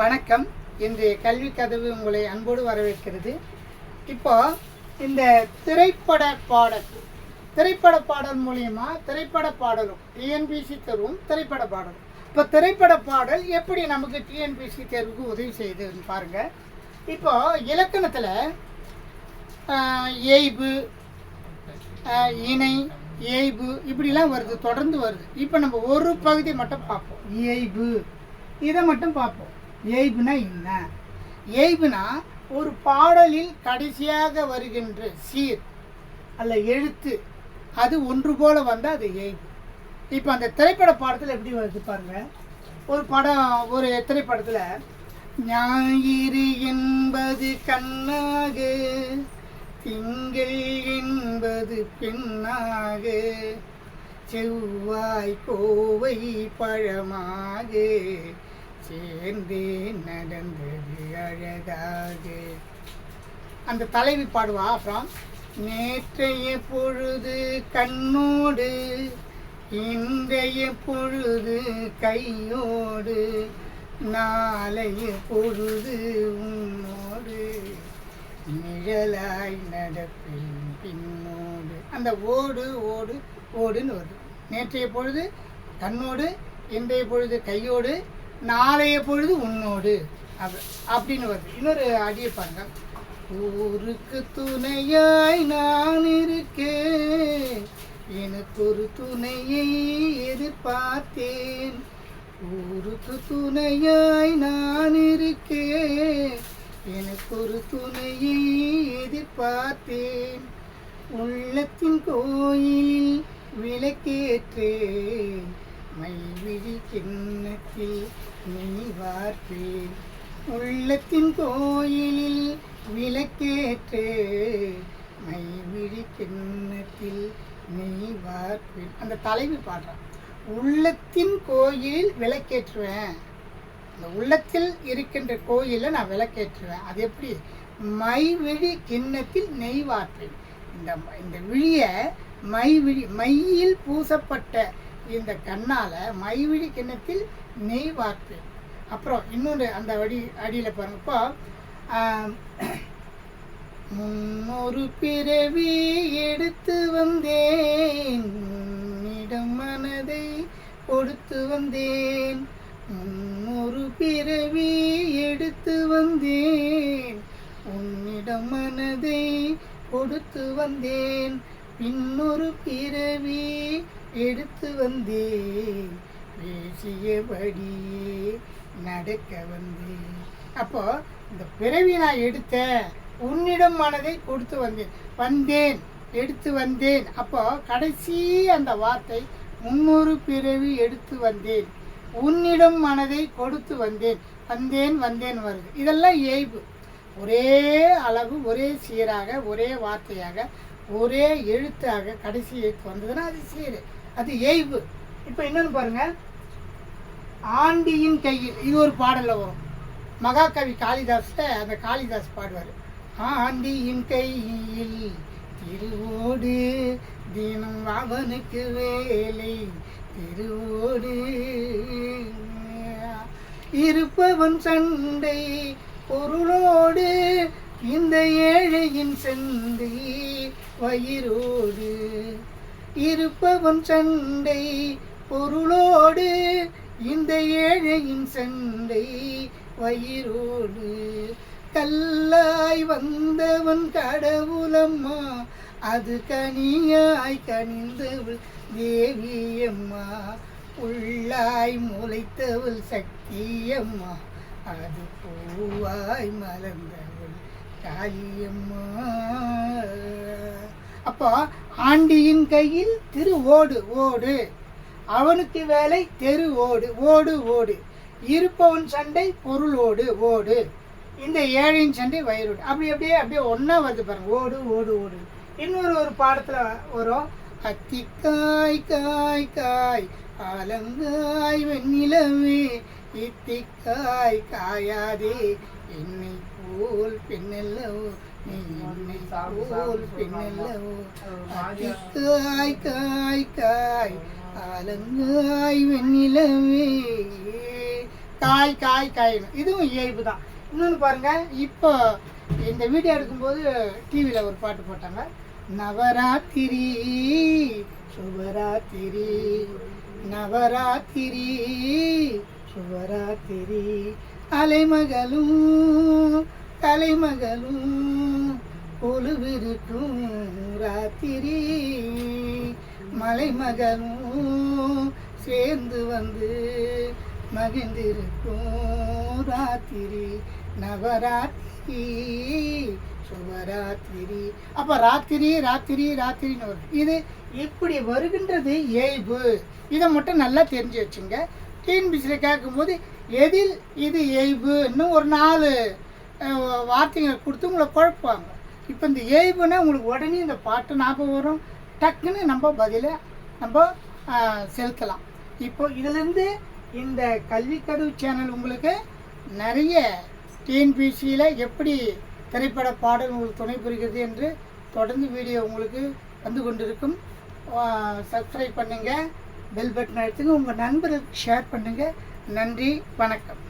வணக்கம். இன்றைய கல்வி கதவு உங்களை அன்போடு வரவேற்கிறது. இப்போ இந்த திரைப்பட பாடல் திரைப்பட பாடல் மூலியமா திரைப்பட பாடலும் டிஎன்பிசி தேர்வும் திரைப்பட பாடலும். இப்போ திரைப்பட பாடல் எப்படி நமக்கு டிஎன்பிசி தேர்வுக்கு உதவி செய்யுதுன்னு பாருங்க. இப்போ இலக்கணத்தில் ஏய்பு இணை ஏய்பு இப்படிலாம் வருது தொடர்ந்து வருது. இப்போ நம்ம ஒரு பகுதி மட்டும் பார்ப்போம். ஏய்பு இதை மட்டும் பார்ப்போம். ஏய்புனா என்ன? ஏய்புனா ஒரு பாடலில் கடைசியாக வருகின்ற சீர் அல்ல எழுத்து. அது ஒன்று போல வந்தால் அது ஏய்பு. இப்போ அந்த திரைப்பட பாடத்தில் எப்படி வருது பாருங்க. ஒரு படம் ஒரு திரைப்படத்தில் ஞாயிறு என்பது கண்ணாக திங்கள் என்பது பெண்ணாக செவ்வாய் கோவை பழமாக சேர்ந்து நடந்தது அழகாக. அந்த தலைவி பாடுவா அப்புறம் நேற்றைய பொழுது கண்ணோடு இன்றைய பொழுது கையோடு நாளைய பொழுது உன்னோடு. நிழலாய் நடப்பின் பின்னோடு. அந்த ஓடு ஓடு ஓடுன்னு வருது. நேற்றைய பொழுது கண்ணோடு இன்றைய பொழுது கையோடு நாளைய பொழுது உன்னோடு. அப்ப அப்படின்னு வருது. இன்னொரு அடியை பாருங்க. ஊருக்கு துணையாய் நான் இருக்கேன். எனக்கு ஒரு துணையை எதிர்பார்த்தேன். ஊருக்கு துணையாய் நான் இருக்கேன். எனக்கு ஒரு துணையை எதிர்பார்த்தேன். உள்ளத்தின் கோயிலில் விளக்கேற்றேன். மைவிழி கிண்ணத்தில் நெய் உள்ளத்தின் கோயிலில் விளக்கேற்று மைவிழி கிண்ணத்தில் நெய் வார்ப்பேன் அந்த தலைவி பாடுறான் உள்ளத்தின் கோயிலில் விளக்கேற்றுவேன். அந்த உள்ளத்தில் இருக்கின்ற கோயிலில் நான் விளக்கேற்றுவேன். அது எப்படி? மைவிழி கிண்ணத்தில் நெய் வார்ப்பேன் இந்த இந்த விழியை மைவிழி மையில் பூசப்பட்ட இந்த கண்ணால் மைவிழி கிண்ணத்தில் நெய் வார்ப்பேன் அப்புறம் இன்னொன்று அந்த அடி அடியில் பாருங்க. இப்போ முன்னொரு பிறவி எடுத்து வந்தேன். உன்னிடம் மனதை கொடுத்து வந்தேன். முன்னொரு பிறவி எடுத்து வந்தேன். உன்னிடம் மனதை கொடுத்து வந்தேன். பின்னொரு பிறவி எடுத்து வந்தேன் பேசியபடியே நடக்க வந்தேன் அப்போ இந்த பிறவி நான் எடுத்தேன் உன்னிடம் மனதை கொடுத்து வந்தேன். வந்தேன் எடுத்து வந்தேன். அப்போ கடைசி அந்த வார்த்தை முன்னூறு பிறவி எடுத்து வந்தேன். உன்னிடம் மனதை கொடுத்து வந்தேன். வந்தேன் வந்தேன் வருது. இதெல்லாம் ஏய்பு. ஒரே அளவு ஒரே சீராக ஒரே வார்த்தையாக ஒரே எழுத்தாக கடைசி எழுத்து வந்ததுன்னா அது சீரு. அது ஏய்வு. இப்போ இன்னொன்று பாருங்க. ஆண்டியின் கையில் இது ஒரு பாடலில் வரும். மகாகவி காளிதாஸ்ட அந்த காளிதாஸ் பாடுவார். ஆண்டியின் கையில் திருவோடு தினம் அவனுக்கு வேலை. திருவோடு இருப்பவன் சண்டை பொருளோடு இந்த ஏழையின் சந்தை வயிறோடு. இருப்பவன் சண்டை பொருளோடு இந்த ஏழையின் சண்டை வயிறோடு. கல்லாய் வந்தவன் கடவுளம்மா அது கனியாய் கனிந்தவள் தேவியம்மா. உள்ளாய் முளைத்தவள் சக்தியம்மா அது பூவாய் மலர்ந்தவள் காளியம்மா. அப்போ ஆண்டியின் கையில் திரு ஓடு ஓடு. அவனுக்கு வேலை தெரு ஓடு ஓடு ஓடு. இருப்பவன் சண்டை பொருள் ஓடு ஓடு. இந்த ஏழையின் சண்டை வயிறோடு அப்படி அப்படியே அப்படியே ஒன்றா வருது பாருங்க. ஓடு ஓடு ஓடு. இன்னொரு ஒரு பாடத்தில் வரும். அத்தி காய் காய் ஆலங்காய் வெண்ணிலவே இத்திக்காய் காயாதே. என்னை போல் பெண்ணல்லவோ நீ என்னை போல் பெண்ணல்லவோ. அத்திக்காய் காய் காய் ஆலங்காய் வெண்ணிலவே. காய் காய் காய்னு. இதுவும் இயல்பு தான். இன்னொன்று பாருங்கள் இப்போ இந்த வீடியோ எடுக்கும்போது டிவியில் ஒரு பாட்டு போட்டாங்க. நவராத்திரி சுபராத்திரி நவராத்திரி. சுவராத்திரி. அலைமகளும் தலைமகளும் பொழுவிருக்கும் ராத்திரி. மலைமகளும் சேர்ந்து வந்து மகிழ்ந்திருக்கும் ராத்திரி. நவராத்திரி சுபராத்திரி அப்போ ராத்திரி ராத்திரி ராத்திரின்னு வரும். இது இப்படி வருகின்றது? ஏய்பு. இதை மட்டும் நல்லா தெரிஞ்சு வச்சுங்க. டிஎன்பிசியில் கேட்கும்போது எதில் இது ஏய்புன்னு ஒரு நாலு வார்த்தைகளை கொடுத்து உங்களை குழப்புவாங்க. இப்போ இந்த எய்புன்னா உங்களுக்கு உடனே இந்த பாட்டு ஞாபகம் வரும். டக்குன்னு நம்ம பதிலை நம்ம செலுத்தலாம். இப்போ இதிலேருந்து இந்த கல்வி கதவு சேனல் உங்களுக்கு நிறைய டிஎன்பிசியில் எப்படி திரைப்பட பாடல் உங்களுக்கு துணை புரிகிறது என்று தொடர்ந்து வீடியோ உங்களுக்கு வந்து கொண்டிருக்கும். சப்ஸ்கிரைப் பண்ணுங்கள் பெல் பட்டன் அழுத்துங்க உங்கள் நண்பர்களுக்கு ஷேர் பண்ணுங்கள் நன்றி வணக்கம்.